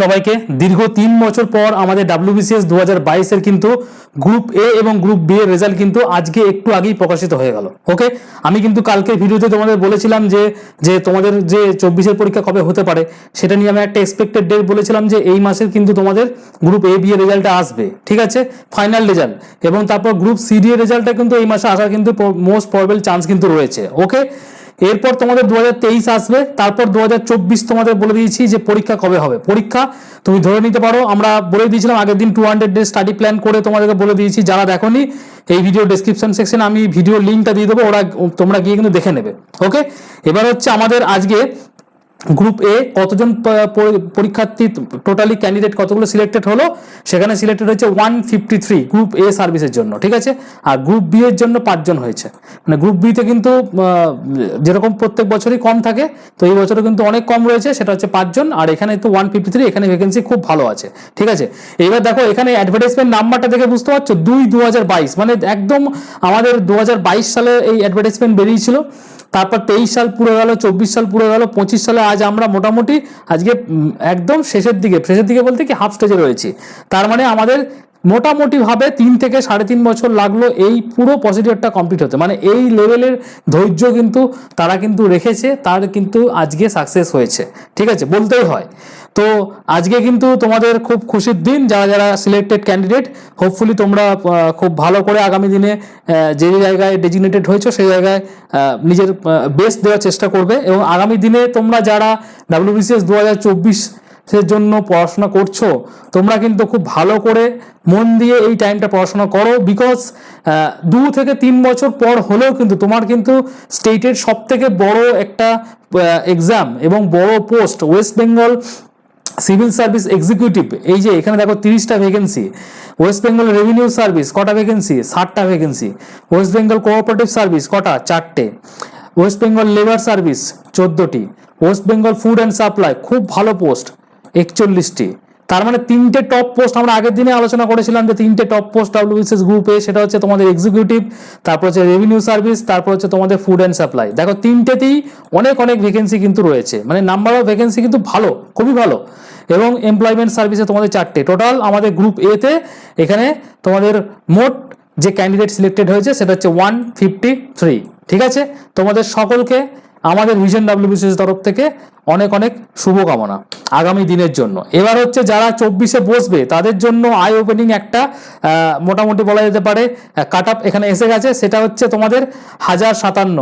সবাইকে দীর্ঘ তিন বছর পর আমাদের ডাব্লিউবিসিএস দু হাজার বাইশের কিন্তু গ্রুপ এ এবং গ্রুপ বি এর রেজাল্ট কিন্তু আজকে একটু আগেই প্রকাশিত হয়ে গেল। ওকে আমি কিন্তু কালকে ভিডিওতে তোমাদের বলেছিলাম যে যে তোমাদের যে চব্বিশের পরীক্ষা কবে হতে পারে, সেটা নিয়ে আমি একটা এক্সপেক্টেড ডেট বলেছিলাম যে এই মাসের কিন্তু তোমাদের গ্রুপ এ বি এর রেজাল্টটা আসবে। ঠিক আছে? ফাইনাল রেজাল্ট এবং তারপর গ্রুপ সি ডি এর রেজাল্টটা কিন্তু এই মাসে আসার কিন্তু মোস্ট প্রবেবল চান্স কিন্তু রয়েছে। ওকে এরপর তোমাদের দু হাজার তেইশ আসবে, তারপর দু হাজার চব্বিশ তোমাদের বলে দিয়েছি যে পরীক্ষা কবে হবে। পরীক্ষা তুমি ধরে নিতে পারো, আমরা বলে দিয়েছিলাম আগের দিন two hundred day study plan করে তোমাদেরকে বলে দিয়েছি, যারা দেখোনি, এই ভিডিও ডিসক্রিপশন সেকশনে আমি ভিডিও লিঙ্কটা দিয়ে দেবো, ওরা তোমরা গিয়ে কিন্তু দেখে নেবে। ওকে এবার হচ্ছে আমাদের আজকে গ্রুপ এ কতজন পরীক্ষার্থী টোটালি ক্যান্ডিডেট কতগুলো সিলেক্টেড হলো? সেখানে সিলেক্টেড হয়েছে one fifty three group A সার্ভিসের জন্য, ঠিক আছে? আর গ্রুপ বি এর জন্য পাঁচজন হয়েছে। মানে গ্রুপ বিতে কিন্তু যেরকম প্রত্যেক বছরই কম থাকে, তো এই বছরও কিন্তু অনেক কম রয়েছে, সেটা হচ্ছে পাঁচজন। আর এখানে তো ওয়ান ফিফটি থ্রি এখানে ভ্যাকেন্সি খুব ভালো আছে, ঠিক আছে? এবার দেখো, এখানে অ্যাডভার্টাইজমেন্ট নাম্বারটা দেখে বুঝতে পারছ? দুই দু মানে একদম আমাদের দু হাজার বাইশ সালে এই অ্যাডভার্টাইজমেন্ট বেরিয়েছিল। তারপর তেইশ সাল পুরো গেল, চব্বিশ সাল পুরো গেল, পঁচিশ সালে আজ আমরা মোটামুটি আজকে একদম শেষের দিকে শেষের দিকে বলতে কি হাফ স্টেজে রয়েছি। তার মানে আমাদের মোটামুটিভাবে তিন থেকে সাড়ে তিন বছর লাগল, এই পুরো প্রসিডিওরটা কমপ্লিট হতে। মানে এই লেভেলের ধৈর্য কিন্তু তারা কিন্তু রেখেছে, তার কিন্তু আজকে সাকসেস হয়েছে। ঠিক আছে, বলতেই হয়। তো আজকে কিন্তু তোমাদের খুব খুশির দিন, যারা যারা সিলেক্টেড ক্যান্ডিডেট হোপফুলি তোমরা খুব ভালো করে আগামী দিনে যে জায়গায় ডেজিগনেটেড হয়েছো, সেই জায়গায় নিজের বেস্ট দেওয়ার চেষ্টা করবে। এবং আগামী দিনে তোমরা যারা ডাব্লিউবিসিএস দু হাজার চব্বিশ এর জন্য পড়াশোনা করছ, তোমরা কিন্তু খুব ভালো করে মন দিয়ে এই টাইমটা পড়াশোনা করো বিকজ দু থেকে তিন বছর পর হলেও কিন্তু তোমার কিন্তু স্টেটের সব থেকে বড় একটা এক্সাম এবং বড় post West Bengal civil service executive এই যে এখানে দেখো তিরিশটা vacancy West Bengal revenue service কটা ভ্যাকেন্সি ষাটটা vacancy West Bengal cooperative service কটা? চারটে ওয়েস্ট বেঙ্গল লেবার সার্ভিস চোদ্দোটি West Bengal food and supply খুব ভালো পোস্ট একচল্লিশটি। তার মানে তিনটে টপ পোস্ট আমরা আগের দিনে আলোচনা করেছিলাম যে তিনটে টপ পোস্ট ডাব্লিউবিসিএস গ্রুপে সেটা হচ্ছে তোমাদের এক্সিকিউটিভ তারপর হচ্ছে রেভিনিউ সার্ভিস তারপর হচ্ছে তোমাদের ফুড অ্যান্ড সাপ্লাই দেখো, তিনটেতেই অনেক অনেক ভ্যাকেন্সি কিন্তু রয়েছে। মানে নাম্বার অফ ভ্যাকেন্সি কিন্তু ভালো, খুবই ভালো। এবং এমপ্লয়মেন্ট সার্ভিসে তোমাদের চারটে। টোটাল আমাদের গ্রুপ এতে এখানে তোমাদের মোট যে ক্যান্ডিডেট সিলেক্টেড হয়েছে, সেটা হচ্ছে ওয়ান ফিফটি থ্রি ঠিক আছে? তোমাদের সকলকে আমাদের ভিশন ডাব্লিউবিসিএস তরফ থেকে অনেক অনেক শুভকামনা আগামী দিনের জন্য। এবার হচ্ছে যারা চব্বিশে বসবে, তাদের জন্য আই ওপেনিং একটা মোটামুটি বলা যেতে পারে কাট আপ এখানে এসে গেছে। সেটা হচ্ছে তোমাদের হাজার সাতান্ন।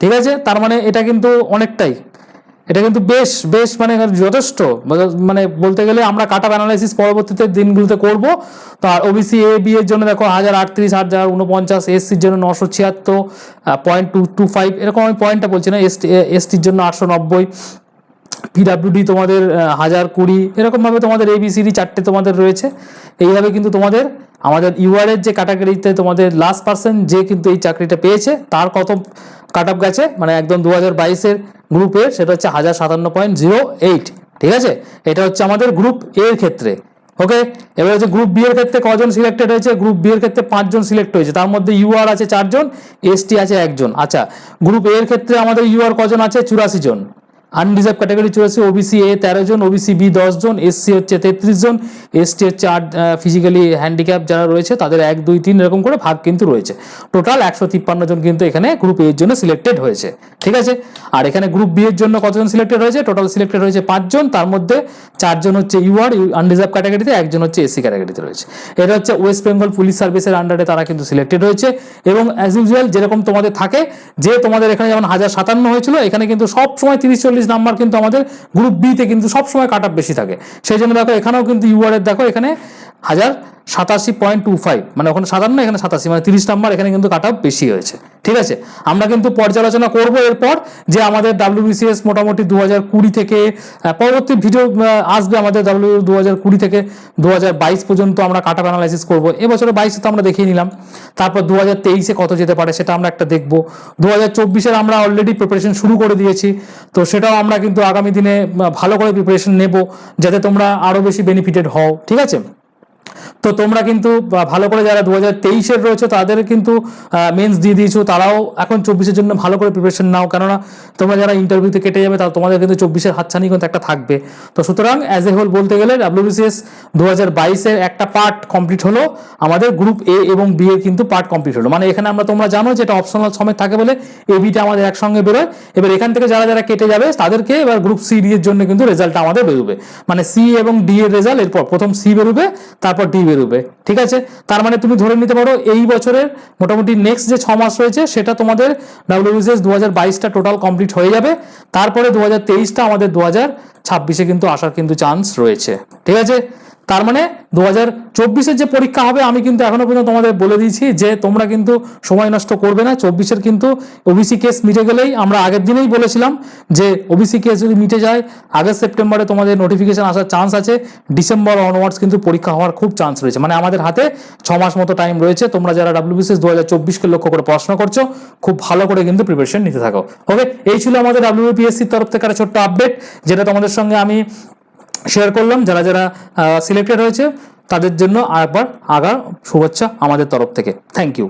ঠিক আছে? তার মানে এটা কিন্তু অনেকটাই। এটা কিন্তু বেশ বেশ মানে যথেষ্ট। মানে বলতে গেলে আমরা কাটা অ্যানালাইসিস পরবর্তীতে দিনগুলোতে করব। তো আর ওবিসি এ বি এর জন্য দেখো হাজার আটত্রিশ, হাজার উনপঞ্চাশ এসসির জন্য নশো ছিয়াত্তর পয়েন্ট টু টু ফাইভ এরকম আমি পয়েন্টটা বলছি না এসটি এসটির জন্য আটশো নব্বই পিডাব্লিউডি তোমাদের হাজার কুড়ি, এরকমভাবে তোমাদের এবিসিডি চারটে তোমাদের রয়েছে। এইভাবে কিন্তু তোমাদের, আমাদের ইউআরের যে ক্যাটাগরিতে তোমাদের লাস্ট পার্সেন্ট যে কিন্তু এই চাকরিটা পেয়েছে, তার কত কাট অফ গেছে মানে একদম দু হাজার বাইশের গ্রুপের সেটা হচ্ছে হাজার সাতান্ন পয়েন্ট জিরো এইট, ঠিক আছে? এটা হচ্ছে আমাদের গ্রুপ এর ক্ষেত্রে ওকে এবার হচ্ছে গ্রুপ বি এর ক্ষেত্রে কজন সিলেক্টেড হয়েছে? গ্রুপ বি এর ক্ষেত্রে পাঁচজন সিলেক্ট হয়েছে, তার মধ্যে ইউআর আছে চারজন এসটি আছে একজন। আচ্ছা গ্রুপ এ এর ক্ষেত্রে আমাদের ইউআর কজন আছে? চুরাশি জন। আনরিজার্ভ ক্যাটাগরি চুরাশি ওবিসি এ তেরো জন ওবিসি বি দশ জন এসসি হচ্ছে তেত্রিশ জন এসটি হচ্ছে আট ফিজিক্যালি হ্যান্ডিক্যাপ যারা রয়েছে তাদের এক, দুই, তিন এরকম করে ভাগ কিন্তু রয়েছে। টোটাল একশো তিপ্পান্ন জন কিন্তু এখানে গ্রুপ এর জন্য সিলেক্টেড হয়েছে। ঠিক আছে? আর এখানে গ্রুপ বি এর জন্য কতজন সিলেক্টেড হয়েছে? টোটাল সিলেক্টেড হয়েছে পাঁচজন তার মধ্যে চারজন হচ্ছে ইউআর আনরিজার্ভ ক্যাটাগরিতে একজন হচ্ছে এসসি ক্যাটাগরিতে রয়েছে। এটা হচ্ছে ওয়েস্ট বেঙ্গল পুলিশ সার্ভিসের আন্ডারে তারা কিন্তু সিলেক্টেড হয়েছে। এবং অ্যাজ ইউজুয়াল যেরকম তোমাদের থাকে, যে তোমাদের এখানে যেমন হাজার সাতান্ন হয়েছিল, এখানে কিন্তু সব সময় তিরিশ, চল্লিশ নাম্বার কিন্তু আমাদের গ্রুপ বিতে কিন্তু সবসময় কাট বেশি থাকে। সেই জন্য দেখো এখানেও কিন্তু ইউআর এর দেখো এখানে হাজার সাতাশি পয়েন্ট টু ফাইভ মানে ওখানে সাতান্ন, এখানে সাতাশি মানে তিরিশ নাম্বার, এখানে কিন্তু কাট বেশি হয়েছে। ঠিক আছে? আমরা কিন্তু পর্যালোচনা করব এরপর যে আমাদের ডাব্লিউবিসিএস মোটামুটি দু হাজার কুড়ি থেকে পরবর্তী ভিডিও আসবে আমাদের ডাব্লিউ দু হাজার কুড়ি থেকে দু হাজার বাইশ পর্যন্ত আমরা কাট অ্যানালাইসিস করব। এবছরে বাইশে তো আমরা দেখিয়ে নিলাম। তারপর দু হাজার তেইশে কত যেতে পারে সেটা আমরা একটা দেখব। দু হাজার চব্বিশের আমরা অলরেডি প্রিপারেশন শুরু করে দিয়েছি। তো সেটাও আমরা কিন্তু আগামী দিনে ভালো করে প্রিপারেশন নেব, যাতে তোমরা আরও বেশি বেনিফিটেড হও। ঠিক আছে? তো তোমরা কিন্তু ভালো করে যারা দু হাজার তেইশের রয়েছে, তাদের কিন্তু মেন্স দিয়ে দিয়েছ। তারাও এখন চব্বিশের জন্য ভালো করে প্রিপারেশন নাও। কেননা, তোমরা যারা ইন্টারভিউতে কেটে যাবে তা তোমাদের কিন্তু চব্বিশের হাতছানি কিন্তু একটা থাকবে। তো সুতরাং অ্যাজ এ হোল বলতে গেলে ডাব্লিউবিসিএস দু হাজার বাইশের একটা পার্ট কমপ্লিট হলো। আমাদের গ্রুপ এ এবং বি এর কিন্তু পার্ট কমপ্লিট হলো। মানে এখানে আমরা, তোমরা জানো যে এটা অপশনাল সময় থাকে বলে এ বিটা আমাদের একসঙ্গে বেরোয়। এবার এখান থেকে যারা যারা কেটে যাবে, তাদেরকে এবার গ্রুপ সি ডি এর জন্য কিন্তু রেজাল্টটা আমাদের বেরোবে। মানে সি এবং ডি এর রেজাল্ট এরপর প্রথম সি বেরোবে, তারপর ডি বেরোবে, ঠিক আছে? তার মানে তুমি ধরে নিতে পারো এই বছরের মোটামুটি নেক্সট যে ছ মাস রয়েছে, সেটা তোমাদের ডাব্লিউবিসিএস দু হাজার বাইশটা টোটাল কমপ্লিট হয়ে যাবে। তারপরে দু হাজার তেইশটা আমাদের দু হাজার ছাব্বিশে কিন্তু আসার কিন্তু চান্স রয়েছে, ঠিক আছে? তার মানে দু হাজার চব্বিশের যে পরীক্ষা হবে, আমি কিন্তু এখনও পর্যন্ত তোমাদের বলে দিয়েছি যে তোমরা কিন্তু সময় নষ্ট করবে না। চব্বিশের কিন্তু ওবিসি কেস মিটে গেলেই, আমরা আগের দিনেই বলেছিলাম যে ওবিসি কেস যদি মিটে যায় আগস্ট সেপ্টেম্বরে তোমাদের নোটিফিকেশন আসার চান্স আছে। ডিসেম্বর অনওয়ার্ডস কিন্তু পরীক্ষা হওয়ার খুব চান্স রয়েছে। মানে আমাদের হাতে ছ মাস মতো টাইম রয়েছে। তোমরা যারা ডাব্লিউবিসিএস দু হাজার চব্বিশকে লক্ষ্য করে পড়াশোনা করছ, খুব ভালো করে কিন্তু প্রিপারেশন নিতে থাকো। ওকে এই ছিল আমাদের ডাব্লিউপিএসসির তরফ থেকে একটা ছোট্ট আপডেট যেটা তোমাদের সঙ্গে আমি শেয়ার করলাম, যারা যারা সিলেক্টেড হয়েছে, তাদের জন্য আরেকবার আগার শুভেচ্ছা আমাদের তরফ থেকে। Thank you